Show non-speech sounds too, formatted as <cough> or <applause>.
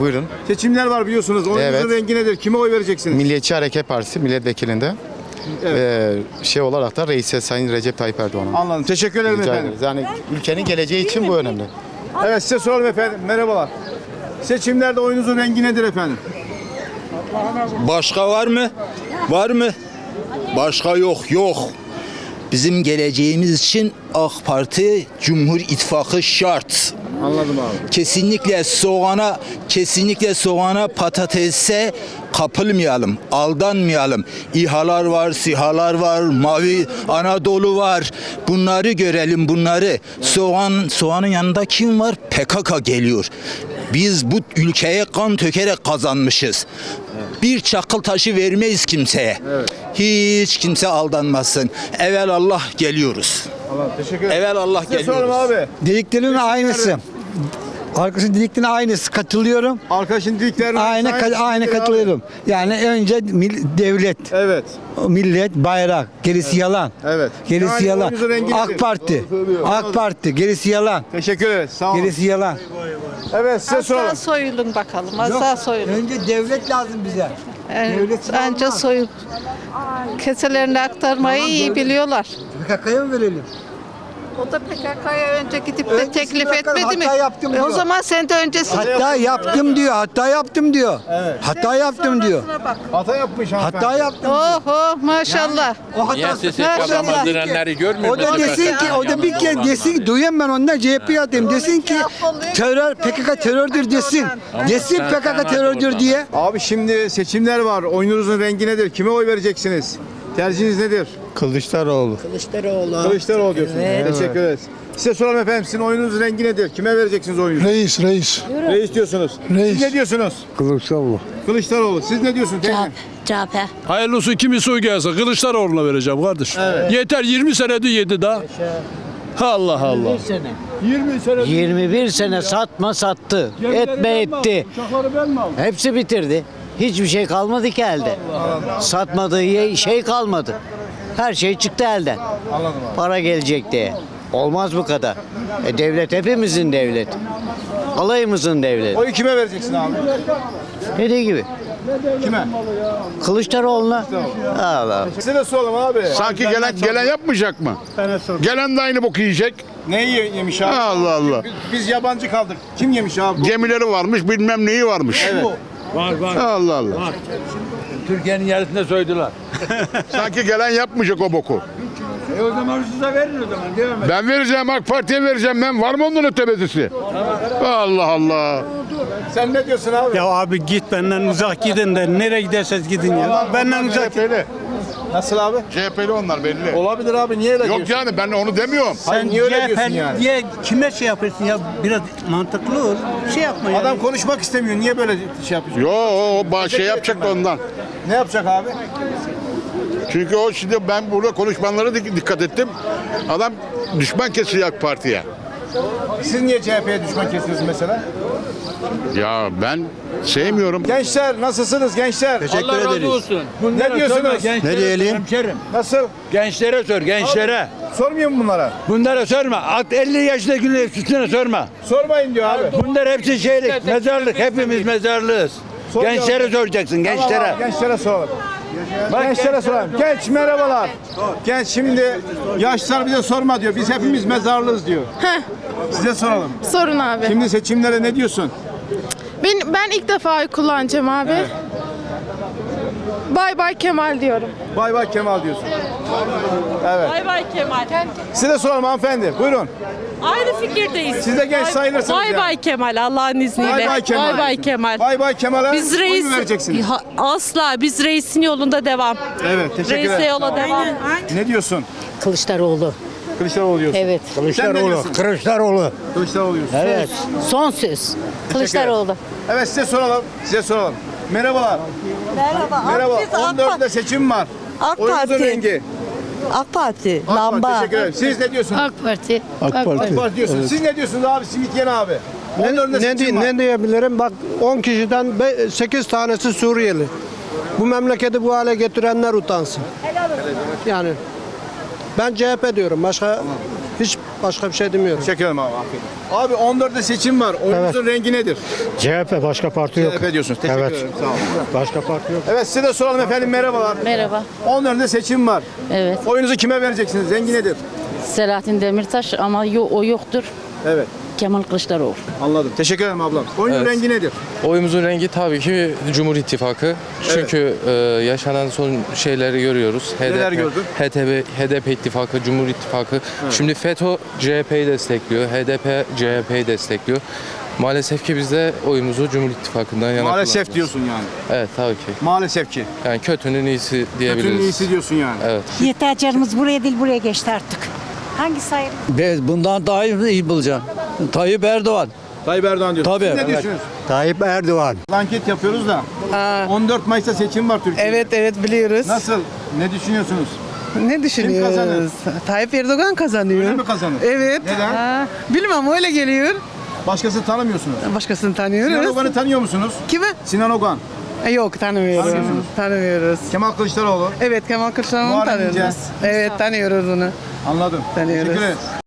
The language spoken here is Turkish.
Buyurun. Seçimler var biliyorsunuz. Oyunuzun Evet. rengi nedir? Kime oy vereceksiniz? Milliyetçi Hareket Partisi milletvekilinde Evet. ve şey olarak da reise Sayın Recep Tayyip Erdoğan'ın. Anladım. Teşekkür ederim Rica efendim. ederiz. Yani ülkenin geleceği için bu önemli. Evet size soralım efendim. Merhabalar. Seçimlerde oyunuzun rengi nedir efendim? Başka var mı? Var mı? Başka yok, yok. Bizim geleceğimiz için AK Parti Cumhur İttifakı şart. Anladım abi. Kesinlikle soğana, kesinlikle soğana, patatese kapılmayalım, aldanmayalım. İHA'lar var, SİHA'lar var, Mavi Anadolu var. Bunları görelim, bunları. Soğan, soğanın yanında kim var? PKK geliyor. Biz bu ülkeye kan tökerek kazanmışız. Bir çakıl taşı vermeyiz kimseye. Hiç kimse aldanmasın. Evvel Allah geliyoruz. Allah teşekkür ederim. Evvel Allah Size soralım geliyoruz. abi. Dediklerinin aynısı. Arkadaşın dediklerine aynısı katılıyorum. Arkadaşın dediklerine Aynı ka- aynı abi. katılıyorum. Yani önce mil- devlet, Evet. millet, bayrak, gerisi yalan. Evet. Gerisi Yani yalan. oyunuzun rengi nedir? AK Parti. AK Parti gerisi yalan. Teşekkür ederiz. Sağ olun. Gerisi yalan. Evet size Az daha soralım. soyulun bakalım. Az daha soyulun. Önce devlet lazım bize. Yani devlet anca olmaz. soyul. Keselerini aktarmayı iyi biliyorlar. PKK'ya mı verelim? O da PKK'ya önce gidip de Öncesini teklif bakalım, etmedi mi? hatta yaptım E o diyor. zaman sen de öncesi. Hatta yaptım diyor. Hatta yaptım diyor. Hatta yaptım diyor. Sonrasına bak. Hata yapmış hanımefendi. Hatta yaptım. Oho maşallah. O Niye hatası. sesi Maşallah. adamı direnleri görmüyor O da musun? desin ki, o da bir kez desin ki, duyuyorum ben ondan CHP'ye atayım. Desin ki terör, PKK terördür desin. Desin PKK terördür diye. Abi şimdi seçimler var. Oyunuzun rengi nedir? Kime oy vereceksiniz? Tercihiniz nedir? Kılıçdaroğlu. Kılıçdaroğlu diyorsunuz. Teşekkür ederiz. Size soralım efendim. Sizin oyunuzun rengi nedir? Kime vereceksiniz oyunuzu? Reis, reis. Reis diyorsunuz. Reis. Siz ne diyorsunuz? Kılıçdaroğlu. Kılıçdaroğlu. Siz ne diyorsunuz? teyze? CHP. Hayırlısı kimisi oy gelse Kılıçdaroğlu'na vereceğim kardeş. Yeter 20 senedir yedi daha. Allah Allah. 20 sene 21 sene satma sattı. Etme etti. Uçakları ben mi aldım? Hepsi bitirdi. Hiçbir şey kalmadı ki elde. Satmadığı ye- şey kalmadı. Her şey çıktı elden. Para gelecek diye. Olmaz bu kadar. E devlet hepimizin devleti. Alayımızın devleti. Oyu kime vereceksin abi? Dediği gibi. Kime? Kılıçdaroğlu'na. Allah. Size de soralım abi. Sanki gelen gelen yapmayacak mı? Gelen de aynı boku yiyecek. Neyi ye- yemiş abi? Allah Allah. Biz, biz yabancı kaldık. Kim yemiş abi? bu? Gemileri varmış, bilmem neyi varmış. Evet. Var var. Allah Allah. Türkiye'nin yarısında soydular. <laughs> Sanki gelen yapmayacak o boku. E o zaman size verin o zaman değil mi? Ben vereceğim AK Parti'ye vereceğim ben. Var mı onun ötebedisi? Allah Allah. Sen ne diyorsun abi? Ya abi git benden uzak gidin de nereye giderseniz gidin ya. Benden uzak CHP'li. Nasıl abi? CHP'li onlar belli. Olabilir abi. Niye öyle Yok diyorsun? yani ben onu demiyorum. Hayır, niye öyle diyorsun CHP yani? diye kime şey yapıyorsun ya biraz mantıklı ol. Şey yapma ya. Adam konuşmak istemiyor. Niye böyle şey yapıyor? Yo o o şey yapacak da ondan. Ne yapacak abi? Çünkü o şimdi ben burada konuşmanlara dik- dikkat ettim. Adam düşman kesiyor AK Parti'ye. Siz niye CHP'ye düşman kesiyorsunuz mesela? Ya ben sevmiyorum. Gençler nasılsınız gençler? Allah razı olsun. Ne diyorsunuz? Ne diyelim? Hemşerim. Nasıl? Gençlere sor, gençlere. Sormuyor mu bunlara? Bunlara sorma. At 50 yaşındakinin üstüne sorma. Sormayın diyor abi. Bunlar hepsi şeylik, mezarlık. Hepimiz mezarlığız. Sor Gençlere soracaksın, gençlere. Tamam abi, gençlere soralım. Gençlere soralım. Genç merhabalar. Genç şimdi yaşlar bize sorma diyor. Biz hepimiz mezarlığız diyor. Size soralım. Sorun abi. Şimdi seçimlere ne diyorsun? Ben, ben ilk defa oy kullanacağım abi. Bay bay Kemal diyorum. Bay bay Kemal diyorsun. Evet. Bay bay Kemal. Size soralım hanımefendi. Buyurun. Aynı fikirdeyiz. Siz de genç sayılırsınız Bay yani. bay Kemal Allah'ın izniyle. Bay bay Kemal. Bay bay Kemal. Bay bay Kemal'e Biz oy reis mu vereceksiniz? Ha- asla biz reisin yolunda devam. Evet teşekkür Reise yola devam. Ne diyorsun? Kılıçdaroğlu. Kılıçdaroğlu diyorsun. Evet. Sen ne diyorsun? Kılıçdaroğlu. Kılıçdaroğlu diyorsun. Evet. Son söz. Kılıçdaroğlu. Evet size soralım. Size soralım. Merhabalar. Merhaba. Merhaba. 14'de seçim var. AK Oyunuzun Parti. rengi. AK Parti. AK Parti, Teşekkür ederim. Siz ne diyorsunuz? AK Parti. AK AK Parti. Parti diyorsunuz. Siz ne diyorsunuz abi? Simit Yen abi. 14'de Ne, seçim di- var. ne diyebilirim? Bak 10 kişiden 8 tanesi Suriyeli. Bu memleketi bu hale getirenler utansın. Yani ben CHP diyorum. Başka Başka bir şey demiyorum. Teşekkür ederim abi. Abi 14'te seçim var. Oyunuzun rengi nedir? CHP başka parti yok. CHP diyorsunuz. Teşekkür Evet. ederim. Sağ olun. Başka parti yok. Evet size de soralım efendim merhabalar. Merhaba. 14'te seçim var. Evet. Oyunuzu kime vereceksiniz? Rengi nedir? Selahattin Demirtaş ama o yoktur. Evet. Kemal Kılıçdaroğlu. Anladım. Teşekkür ederim ablam. Oyunun Evet. rengi nedir? Oyumuzun rengi tabii ki Cumhur İttifakı. Çünkü e, yaşanan son şeyleri görüyoruz. Neler gördün? HDP, HDP İttifakı, Cumhur İttifakı. Şimdi FETÖ CHP'yi destekliyor. HDP CHP'yi destekliyor. Maalesef ki biz de oyumuzu Cumhur İttifakı'ndan yana Maalesef diyorsun yani. Evet tabii ki. Maalesef ki. Yani kötünün iyisi diyebiliriz. Kötünün iyisi diyorsun yani. Evet. Yeter canımız buraya değil buraya geçti artık. Hangi sayı? Bundan daha iyi bulacağım. Tayyip Erdoğan. Tayyip Erdoğan diyorsun. Tabii. Siz ne Evet. diyorsunuz? Tayyip Erdoğan. Anket yapıyoruz da. 14 Mayıs'ta seçim var Türkiye'de. Evet evet biliyoruz. Nasıl? Ne düşünüyorsunuz? Ne düşünüyoruz? kazanır? Tayyip Erdoğan kazanıyor. Öyle mi kazanır? Evet. Neden? Ha, bilmem öyle geliyor. Başkasını tanımıyorsunuz. Başkasını Sinan tanıyoruz. Ogan'ı tanıyor musunuz? Kimi? Sinan Ogan. E, Yok tanımıyoruz. Tanımıyorsunuz. Tanımıyoruz. Kemal Kılıçdaroğlu. Evet Kemal Kılıçdaroğlu'nu tanıyoruz. Evet tanıyoruz onu. Anladım. Tanıyoruz. Teşekkür ederim.